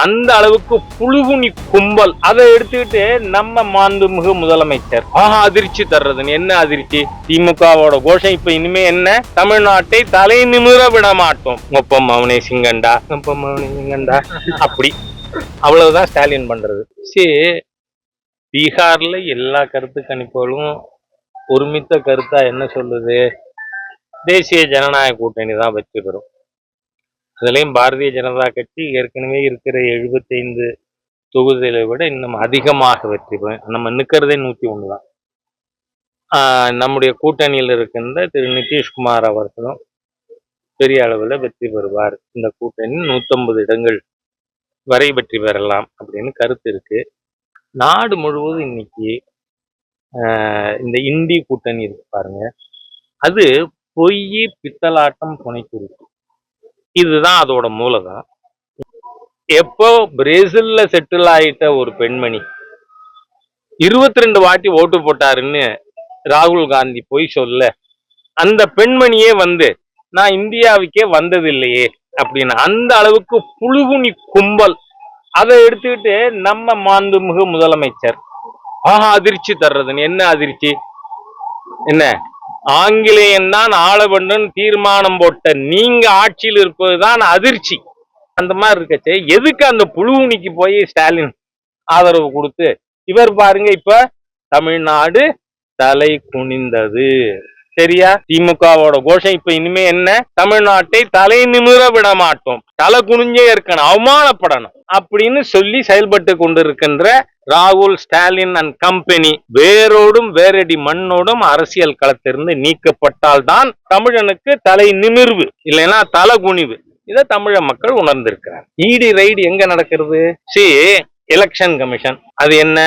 அந்த அளவுக்கு புழுகுனி கும்பல். அதை எடுத்துக்கிட்டு நம்ம மாண்புமிகு முதலமைச்சர். ஆஹா அதிர்ச்சி தர்றதுன்னு. என்ன அதிர்ச்சி? திமுகவோட கோஷம் இப்ப இனிமே என்ன? தமிழ்நாட்டை தலை நிமிர விட மாட்டோம். ஒப்பம் மவனே சிங்கண்டா. ஒப்பம் மவனே சிங்கண்டா. அப்படி. அவ்வளவுதான் ஸ்டாலின் பண்றது. சரி பீகார்ல எல்லா கருத்து கணிப்புகளும் ஒருமித்த கருத்தா என்ன சொல்லுது? தேசிய ஜனநாயக கூட்டணி தான் வெற்றி பெறும். அதுலயும் பாரதிய ஜனதா கட்சி ஏற்கனவே இருக்கிற எழுபத்தைந்து தொகுதிகளை விட இன்னும் அதிகமாக வெற்றி பெறும் நம்ம நிற்கிறதே நூத்தி ஒன்று தான். ஆஹ் நம்முடைய கூட்டணியில் இருக்கின்ற திரு நிதிஷ்குமார் அவர்களும் பெரிய அளவில் வெற்றி பெறுவார். இந்த கூட்டணி நூற்றம்பது இடங்கள் வரை வெற்றி பெறலாம் அப்படின்னு கருத்து இருக்கு. நாடு முழுவதும் இன்னைக்கு ஆஹ் இந்த இந்தி கூட்டணி இருக்கு பாருங்க. அது பொய் பித்தலாட்டம் புனைக்குறிப்பு இதுதான் அதோட மூலதனம் எப்போ பிரேசில்ல செட்டில் ஆயிட்ட ஒரு பெண்மணி இருபத்தி ரெண்டு வாட்டி ஓட்டு போட்டாருன்னு ராகுல் காந்தி பொய் சொல்ல அந்த பெண்மணியே வந்து நான் இந்தியாவுக்கே வந்ததில்லையே அப்படின்னு அந்த அளவுக்கு புழுகுனி கும்பல். அதை எடுத்துக்கிட்டு நம்ம மாண்புமிகு முதலமைச்சர் ஆஹா அதிர்ச்சி தர்றதுன்னு என்ன அதிர்ச்சி? என்ன? ஆங்கிலேயன் தான் ஆள வேண்டும் தீர்மானம் போட்ட நீங்க ஆட்சியில் இருப்பதுதான் அதிர்ச்சி. அந்த மாதிரி இருக்கச்சே எதுக்கு அந்த புழுவுனிக்கு போய் ஸ்டாலின் ஆதரவு கொடுத்து இவர் பாருங்க இப்ப தமிழ்நாடு தலை குனிந்தது. சரியா? திமுகவோட கோஷம் இப்ப இனிமே என்ன? தமிழ்நாட்டை தலை நிமிர விட மாட்டோம் தலை குனிஞ்சே இருக்கணும் அவமானப்படணும் அப்படின்னு சொல்லி செயல்பட்டு கொண்டிருக்கின்ற ராகுல் ஸ்டாலின் அண்ட் கம்பெனி வேரோடும் வேரடி மண்ணோடும் அரசியல் களத்திலிருந்து நீக்கப்பட்டால் தான் தமிழனுக்கு தலை நிமிர்வு இல்லைன்னா தலை குனிவு. இதை தமிழ மக்கள் உணர்ந்திருக்கிறார். ஈடி ரைடு எங்க நடக்கிறது? சி எலெக்ஷன் கமிஷன் அது என்ன?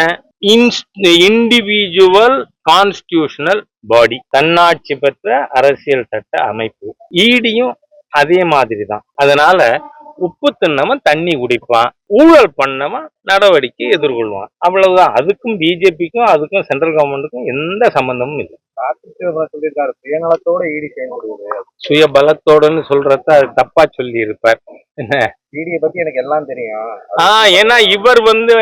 இன்ஸ் இண்டிவிஜுவல் கான்ஸ்டியூஷனல் பாடி தன்னாட்சி பெற்ற அரசியல் சட்ட அமைப்பு. ஈடியும் அதே மாதிரி தான் அதனால உப்பு தின்னவன் தண்ணி குடிப்பான் ஊழல் பண்ணவன் நடவடிக்கை எதிர்கொள்வான். அவ்வளவுதான். அதுக்கும் பிஜேபிக்கும் அதுக்கும் சென்ட்ரல் கவர்மெண்ட்டுக்கும் எந்த சம்பந்தமும் இல்லை. சொல்லியிருக்காரு. சுயநலத்தோட ஈடி செயல்படுவது. சுய பலத்தோடன்னு சொல்றத அது தப்பா சொல்லி இருப்பார் என்ன? ஈடியை பத்தி எனக்கு எல்லாம் தெரியும். ஆஹ் ஏன்னா இவர் வந்து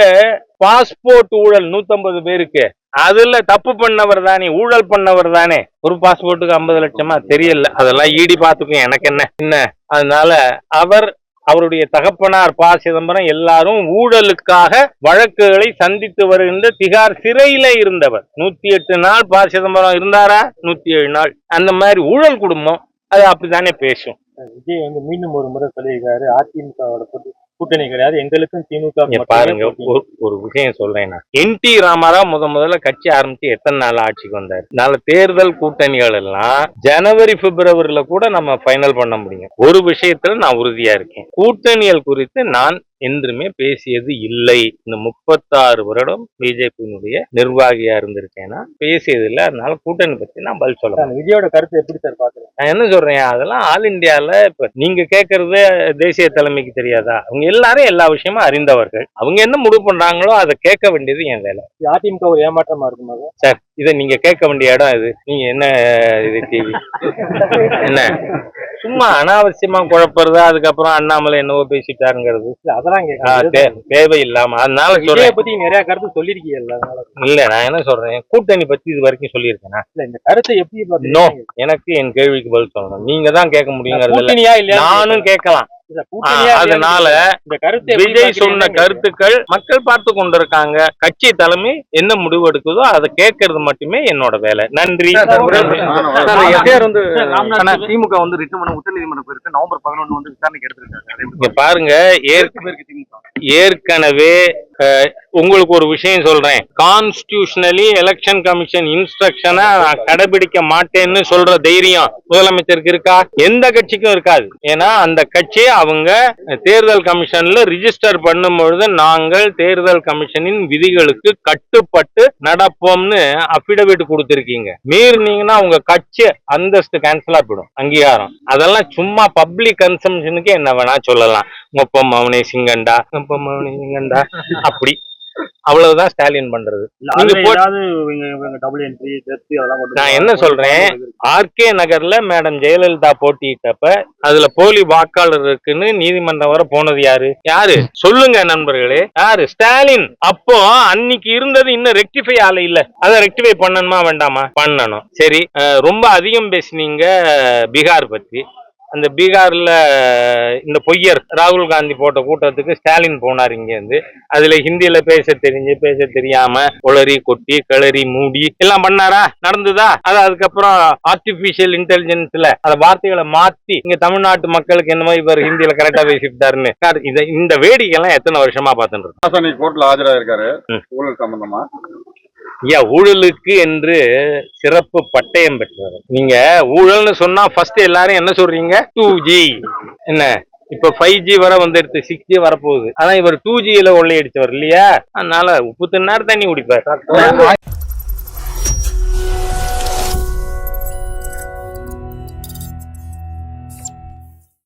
பாஸ்போர்ட் ஊழல் நூத்தம்பது பேருக்கு. அதுல தப்பு பண்ணவர் தானே ஊழல் பண்ணவர் தானே. ஒரு பாஸ்போர்ட்டுக்கு ஐம்பது லட்சமா? தெரியல. அதெல்லாம் ஈடி பாத்துக்கும் எனக்கு என்ன? என்ன? அதனால அவர் அவருடைய தகப்பனார் ப. சிதம்பரம் எல்லாரும் ஊழலுக்காக வழக்குகளை சந்தித்து வருகின்ற திகார் சிறையில இருந்தவர். நூத்தி எட்டு நாள் ப. சிதம்பரம் இருந்தாரா? நூத்தி ஏழு நாள். அந்த மாதிரி ஊழல் குடும்பம். அது அப்படித்தானே பேசும். விஜய் வந்து மீண்டும் ஒரு முறை சொல்லியிருக்காரு. அதிமுகவோட போட்டி கூட்டணி கிடையாது. எங்களுக்கும் திமுக பாருங்க ஒரு ஒரு விஷயம் சொல்றேன் நான். என் டி ராமாராவ் முத முதல்ல கட்சி ஆரம்பிச்சு எத்தனை நாள் ஆட்சிக்கு வந்தார்? நாளை தேர்தல் கூட்டணிகள் எல்லாம் ஜனவரி பிப்ரவரியில கூட நம்ம ஃபைனல் பண்ண முடியும். ஒரு விஷயத்துல நான் உறுதியா இருக்கேன். கூட்டணிகள் குறித்து நான் என்றுமே பேசியது இல்லை. இந்த முப்பத்தாறு வருடம் பிஜேபியினுடைய நிர்வாகியா இருந்திருக்கேன்னா பேசியது இல்லை அதனால கூட்டணி பத்தி நான் பதில் மாட்டேன். விஜயோட கருத்து எப்படி சார் பாக்குறேன் நான் என்ன சொல்றேன்? அதெல்லாம் ஆல் இந்தியால இப்ப நீங்க கேட்கறது தேசிய தலைமைக்கு தெரியாதா? அவங்க எல்லாரும் எல்லா விஷயமும் அறிந்தவர்கள். அவங்க என்ன முடிவு பண்றாங்களோ அதை கேட்க வேண்டியது என் வேலை. அதிமுக ஒரு ஏமாற்றமா இருக்குமா சார் இதை நீங்க கேட்க வேண்டிய இடம் இது நீங்க என்ன இது டிவி என்ன? சும்மா அனாவசியமா குழப்பறது அதுக்கப்புறம் அண்ணாமலை என்னவோ பேசிட்டாருங்கிறது. அதெல்லாம் ஆ, கேட்கறேன் தே- தேவையில்லாம. அதனால சொல்றேன். பத்தி நிறைய கருத்து சொல்லிருக்கீங்கல்ல அதனால. இல்ல நான் என்ன சொல்றேன்? கூட்டணி பத்தி இது வரைக்கும் சொல்லியிருக்கேனா? இல்ல இந்த கருத்தை எப்படி எனக்கு என் கேள்விக்கு பதில் சொல்லணும். நீங்க தான் கேட்க முடியுங்கிறது நானும் கேட்கலாம். அதனால விஜய் சொன்ன. கருத்துக்கள் மக்கள் பார்த்து கொண்டிருக்காங்க. கட்சி தலைமை என்ன முடிவு எடுக்குதோ அதை கேட்கறது மட்டுமே என்னோட வேலை. நன்றி. திமுக வந்து ரிட்டு பண்ண உச்சநீதிமன்றம் போயிருக்கு. நவம்பர் பதினொன்று வந்து விசாரணைக்கு எடுத்திருக்காங்க. பாருங்க ஏற்கனவே உங்களுக்கு ஒரு விஷயம் சொல்றேன். கான்ஸ்டியூஷனலி எலெக்ஷன் கமிஷன் இன்ஸ்ட்ரக்ஷனை நான் கடைபிடிக்க மாட்டேன்னு சொல்ற தைரியம் முதலமைச்சருக்கு இருக்கா? எந்த கட்சிக்கும் இருக்காது. ஏன்னா அந்த கட்சி அவங்க தேர்தல் கமிஷன்ல ரிஜிஸ்டர் பண்ணும் பொழுது நாங்கள் தேர்தல் கமிஷனின் விதிகளுக்கு கட்டுப்பட்டு நடப்போம்னு அபிடவிட் கொடுத்திருக்கீங்க. மீறினீங்கன்னா உங்க கட்சி அந்தஸ்து கேன்சலா போயிடும். அங்கீகாரம். அதெல்லாம் சும்மா பப்ளிக் கன்சம்ஷனுக்கு என்ன வேணா சொல்லலாம். மொப்பம் மவுனே சிங்கண்டா மொப்பம் சிங்கண்டா. அப்படி. அவ்வளவுதான் ஸ்டாலின் பண்றது. நான். என்ன சொல்றேன்? ஆர்கே நகர்ல மேடம் ஜெயலலிதா போட்டியிட்டப்ப அதுல போலி வாக்காளர் இருக்குன்னு நீதிமன்றம் வரை போனது யாரு? யாரு? சொல்லுங்க நண்பர்களே. யாரு? ஸ்டாலின். அப்போ அன்னைக்கு இருந்தது இன்னும் ரெக்டிஃபை ஆல இல்ல. அதை ரெக்டிஃபை பண்ணணுமா வேண்டாமா? பண்ணணும். சரி ரொம்ப அதிகம் பேசுனீங்க பீகார் பத்தி. அந்த பீகார்ல இந்த பொய்யர் ராகுல் காந்தி போட்ட கூட்டத்துக்கு ஸ்டாலின் போனார் இங்க இருந்து அதுல ஹிந்தியில பேச தெரிஞ்சு பேச தெரியாம உளறி கொட்டி கிளறி மூடி எல்லாம் பண்ணாரா? நடந்ததா? அது அதுக்கப்புறம் ஆர்டிபிஷியல் இன்டெலிஜென்ஸ்ல அந்த வார்த்தைகளை மாத்தி இங்க தமிழ்நாட்டு மக்களுக்கு என்ன மாதிரி இவர் ஹிந்தியில கரெக்டா பேசிட்டாருன்னு சார், இந்த வேடிக்கை எல்லாம் எத்தனை வருஷமா பார்த்துட்டு கோர்ட்ல ஆஜராயிருக்காரு. ம். ஊழல் சம்பந்தமா. ஐயா ஊழலுக்கு என்று சிறப்பு பட்டயம் பெற்றவர். நீங்க ஊழல்னு சொன்னா ஃபர்ஸ்ட் எல்லாரும் என்ன சொல்றீங்க? டூ ஜி என்ன? இப்ப ஃபைவ் ஜி வர வந்துடுது சிக்ஸ் ஜி வரப்போகுது. ஆனா இவர் டூ ஜியில கொள்ளையடிச்சவர் இல்லையா? அதனால உப்பு தின்னார் தண்ணி குடிப்பார்.